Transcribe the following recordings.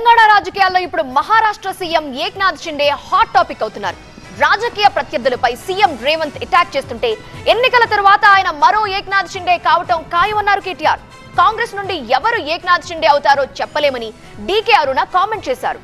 తెలంగాణ రాజకీయాల్లో ఇప్పుడు Maharashtra CM Eknath Shinde hot topic అవుతున్నారు. రాజకీయ ప్రత్యర్థులపై సీఎం రేవంత్ అటాక్ చేస్తుంటే ఎన్నికల తర్వాత ఆయన మరో ఏక్నాథ్ షిండే కావటం ఖాయమన్నారు కేటీఆర్. కాంగ్రెస్ నుండి ఎవరు ఏక్నాథ్ షిండే అవుతారో చెప్పలేమని డీకే అరుణ కామెంట్ చేశారు.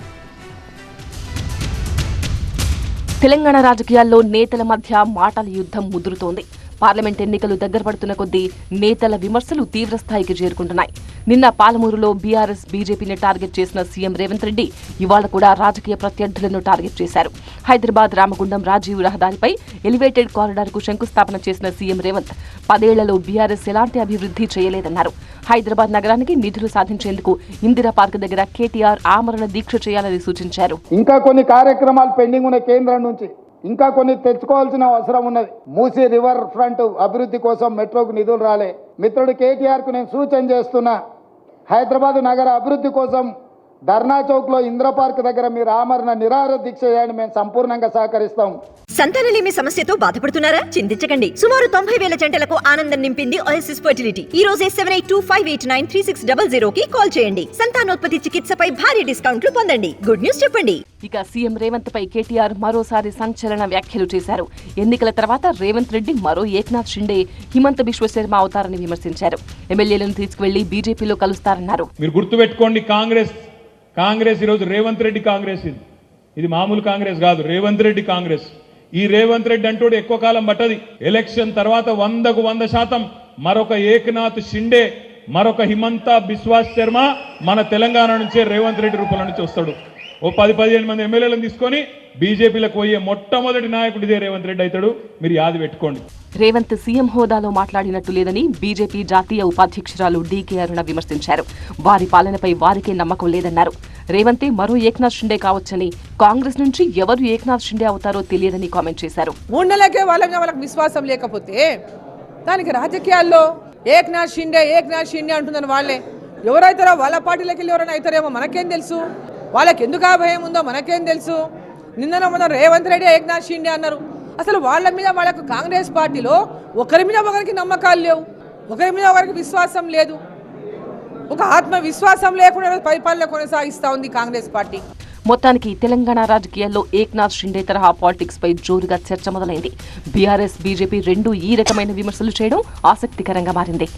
తెలంగాణ రాజకీయాల్లో నేతల మధ్య మాటల యుద్ధం ముదురుతోంది. పార్లమెంట్ ఎన్నికలు దగ్గర పడుతున్న కొద్దీ నేతల విమర్శలు తీవ్రస్థాయికి చేరుకుంటున్నాయి. నిన్న పాలమూరులో బీఆర్ఎస్ బీజేపీని టార్గెట్ చేసిన సీఎం రేవంత్ రెడ్డి ఇవాళ కూడా రాజకీయ ప్రత్యర్థులను టార్గెట్ చేశారు. హైదరాబాద్ రామగుండం రాజీవ్ రహదారిపై ఎలివేటెడ్ కారిడార్కు శంకుస్థాపన చేసిన సీఎం రేవంత్ పదేళ్ళలో బీఆర్ఎస్ ఎలాంటి అభివృద్ధి చేయలేదన్నారు. హైదరాబాద్ నగరానికి నిధులు సాధించేందుకు ఇందిరా పార్క్ దగ్గర కేటీఆర్ ఆమరణ దీక్ష చేయాలని సూచించారు. ఇంకా కొన్ని కార్యక్రమాలు పెండింగ్ ఉన్న కేంద్రం నుంచి ఇంకా కొన్ని తెచ్చుకోవాల్సిన అవసరం ఉన్నది. మూసీ రివర్ ఫ్రంట్ అభివృద్ధి కోసం మెట్రోకు నిధులు రాలే. మిత్రుడు కేటీఆర్కు నేను సూచన చేస్తున్నా హైదరాబాద్ నగర అభివృద్ధి కోసం ధర్నా చౌక్లో ఇంద్ర పార్క్ దగ్గర మీరు ఆమరణ నిరాహార దీక్ష చేయండి మేము సంపూర్ణంగా సహకరిస్తాం. సంతానలేమి సమస్యతో బాధపడుతున్నారా? చింతించకండి. సుమారు తొంభై వేల జంటలకు ఆనందం నింపింది ఓఎస్ఎస్ ఫర్టిలిటీ ఈ రోజే seven eight two five eight nine three six double zero కి కాల్ చేయండి. సంతానోత్పత్తి చికిత్సపై భారీ డిస్కౌంట్లు పొందండి. గుడ్ న్యూస్ చెప్పండి. ఇక సీఎం రేవంత్ పై కేటీఆర్ మరోసారి సంచలన వ్యాఖ్యలు చేశారు. ఎన్నికల తర్వాత రేవంత్ రెడ్డి మరో ఏక్నాథ్ షిండే హిమంత బిశ్వశర్మ అవుతారని విమర్శించారు. ఎమ్మెల్యేలను తీసుకువెళ్ళి బీజేపీలో కలుస్తారన్నారు. మీరు గుర్తుపెట్టుకోండి కాంగ్రెస్ కాంగ్రెస్ ఈరోజు రేవంత్ రెడ్డి కాంగ్రెస్ ఇది. ఇది మామూలు కాంగ్రెస్ కాదు రేవంత్ రెడ్డి కాంగ్రెస్. ఈ రేవంత్ రెడ్డి అంటూ ఎక్కువ కాలం పట్టది. ఎలక్షన్ తర్వాత వందకు వంద శాతం మరొక ఏకనాథ్ షిండే మరొక హిమంత బిశ్వాస్ శర్మ మన తెలంగాణ నుంచే రేవంత్ రెడ్డి రూపంలో నుంచి వస్తాడు. ఓ పది పదిహేను మంది ఎమ్మెల్యేలను తీసుకొని బీజేపీలకు పోయే మొట్టమొదటి నాయకుడు ఇదే రేవంత్ రెడ్డి అవుతాడు. మీరు యాది పెట్టుకోండి. రేవంత్ సీఎం హోదాలో మాట్లాడినట్టు లేదని బీజేపీ జాతీయ ఉపాధ్యక్షురాలు డీకే అరుణ విమర్శించారు. వారి పాలనపై వారికే నమ్మకం లేదన్నారు. రేవంతే మరో ఏక్నాథ్ షిండే కావచ్చని కాంగ్రెస్ నుంచి ఎవరు ఏక్నాథ్ షిండే అవుతారో తెలియదని కామెంట్ చేశారు. మూడు నెలలకే వాళ్ళ మీద వాళ్ళకి విశ్వాసం లేకపోతే దానికి రాజకీయాల్లో ఏక్నాథ్ షిండే ఏక్నాథ్ షిండే అంటుందని వాళ్ళే. ఎవరైతారో వాళ్ళ పార్టీలోకి వెళ్ళి ఎవరైనా అవుతారేమో మనకేం తెలుసు? వాళ్ళకి ఎందుకు ఆ భయం ఉందో మనకేం తెలుసు? నిన్న మొన్న రేవంత్ రెడ్డి ఏక్నాథ్ షిండే అన్నారు. అసలు వాళ్ళ మీద వాళ్ళకు కాంగ్రెస్ పార్టీలో ఒకరి మీద ఒకరికి నమ్మకాలు లేవు. ఒకరి మీద ఒకరికి విశ్వాసం లేదు. ఒక ఆత్మవిశ్వాసం లేకుండా పరిపాలన కొనసాగిస్తూ ఉంది కాంగ్రెస్ పార్టీ. మొత్తానికి తెలంగాణ రాజకీయాల్లో ఏక్నాథ్ షిండే తరహా పాలిటిక్స్ పై జోరుగా చర్చ మొదలైంది. బీఆర్ఎస్ బీజేపీ రెండు ఈ రకమైన విమర్శలు చేయడం ఆసక్తికరంగా మారింది.